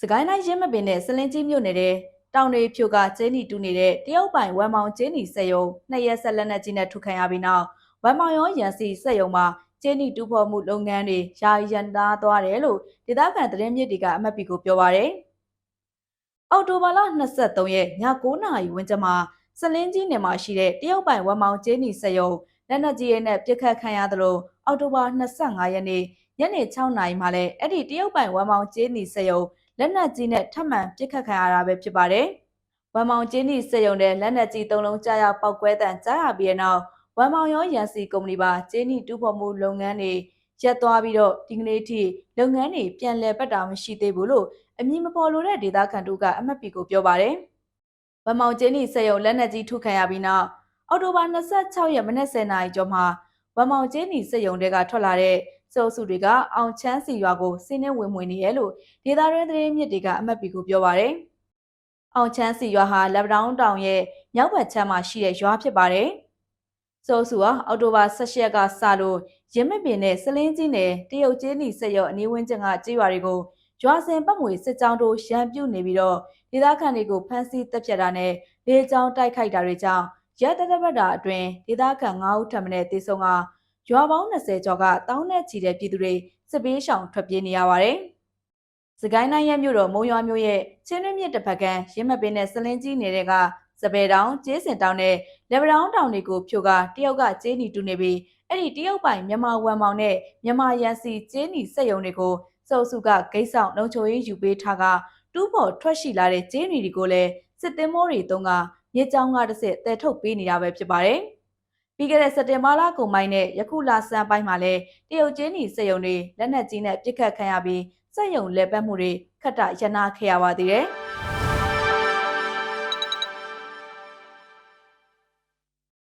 စကိုင်းတိုင်းရင်းမပင်နဲ့စလင်းကြီးမြို့နယ်တဲ့တောင်တွေဖြိုကကျင်းနီတူနေတဲ့တရုတ်ပိုင်ဝမ်မောင်ကျင်းနီစက်ရုံနှစ်ရက်ဆက်လက်နက်ကြီးနဲ့ထုခံရပြီးနောက်ဝမ်မောင်ရောရန်စီစက်ရုံမှာကျင်းနီတူဖော်မှုလုပ်ငန်းတွေယာယီရန်တားသွားတယ်လို့ဒေသခံသတင်းမြစ်တွေကအမတ်ပီကိုပြောပါရယ်အော်တိုဘာလ23ရက်ည9:00နာရီဝန်းကျင်မှာစလင်းကြီးနယ်မှာရှိတဲ့တရုတ်ပိုင်ဝမ်မောင်ကျင်းနီစက်ရုံလက်နက်ကြီးရဲနဲ့ပြစ်ခတ်ခံရသလိုအော်တိုဘာ25ရက်နေ့ညနေ6:00နာရီမှာလည်းအဲ့ဒီတရုတ်ပိုင်ဝမ်မောင်ကျင်းနီစက်ရုံ လက်နက်ကြီးနဲ့ထပ်မံပစ်ခတ်ခံရတာပဲဖြစ်ပါတယ်။ဝမ်မောင်ကျင်းနီစက်ရုံတဲ့လက်နက်ကြီးသုံးလုံးကြားရောက်ပောက်ကွဲတံကြားရပြီးတဲ့နောက်ဝမ်မောင်ရောရန်စီကုမ္ပဏီပါကျင်းနီတူဖော်မှုလုပ်ငန်းတွေရက်သွားပြီးတော့ဒီကနေ့ထိလုပ်ငန်းတွေပြန်လည်ပတ်တာမရှိသေးဘူးလို့အမည်မဖော်လိုတဲ့ဒေသခံတို့ကအမတ်ပီကိုပြောပါတယ်။ဝမ်မောင်ကျင်းနီစက်ရုံလက်နက်ကြီးထုခံရပြီးနောက်အော်တိုဘာ26ရက်မနက်10:00နာရီကျော်မှာဝမ်မောင်ကျင်းနီစက်ရုံတွေကထွက်လာတဲ့ စုပ်စုတွေကအောင်ချမ်းစီရွာကိုစီးနှင်းဝင်ဝင်နေရလို့ဒေသတွင်းသတင်းမြစ်တွေကအမတ်ပီကိုပြောပါရယ်။အောင်ချမ်းစီရွာဟာလက်ပတောင်းတောင်ရဲ့မြောက်ဘက်ခြမ်းမှာရှိတဲ့ရွာဖြစ်ပါတယ်။စုပ်စုဟာအောက်တိုဘာ16ရက်ကစလို့ရင်းမပင်နဲ့စလင်းကြီးနယ်တရုတ်ကျင်းနီစက်ရုံအနီးဝန်းကျင်ကကြေးရွာတွေကိုရွာစဉ်ပတ်မွေစစ်ကြောင်းတို့ရန်ပြုတ်နေပြီးတော့ဒေသခံတွေကိုဖမ်းဆီးတပ်ဖြတ်တာနဲ့လေကြောင်းတိုက်ခိုက်တာတွေကြောင့်ရက်တတပတ်တာအတွင်းဒေသခံ9ဦးထပ်မံတေဆုံးက ရွာပေါင်း20ကျော်ကတောင်းနဲ့ချီတဲ့ပြည်သူတွေစစ်ပေးရှောင်ထွက်ပြေးနေရပါတယ်။စကိုင်းတိုင်းရဲ့မြို့တော်မုံရွာမြို့ရဲ့ချင်းတွင်းမြစ်တစ်ဖက်ကရင်းမပင်နဲ့စလင်းကြီးနေတဲ့ကစပယ်တောင်ကျေးစင်တောင်နဲ့လေဗရောင်းတောင်တွေကိုဖြိုကတယောက်ကကျေးနီတူနေပြီးအဲ့ဒီတယောက်ပိုင်မြန်မာဝမ်မောင်နဲ့မြန်မာရန်စီကျေးနီစက်ယုံတွေကိုစုပ်စုကဂိတ်ဆောင်လုံချိုရေးယူပေးထားကတူးဖို့ထွက်ရှိလာတဲ့ကျေးနီတွေကိုလည်းစစ်သင်းမိုးတွေတုံးကမြေကြောင်းကတစ်စစ်တဲထုတ်ပေးနေတာပဲဖြစ်ပါတယ်။ ပြီးခဲ့တဲ့စက်တင်ဘာလကုန်ပိုင်းနဲ့ယခုလဆန်းပိုင်းမှာလည်းတရုတ်ကျင်းနီစက်ယုံတွေလက်နက်ကြီးနဲ့ပစ်ခတ်ခံရပြီးစက်ယုံလဲပတ်မှုတွေခတ်တရနာခဲ့ရပါသေးတယ်။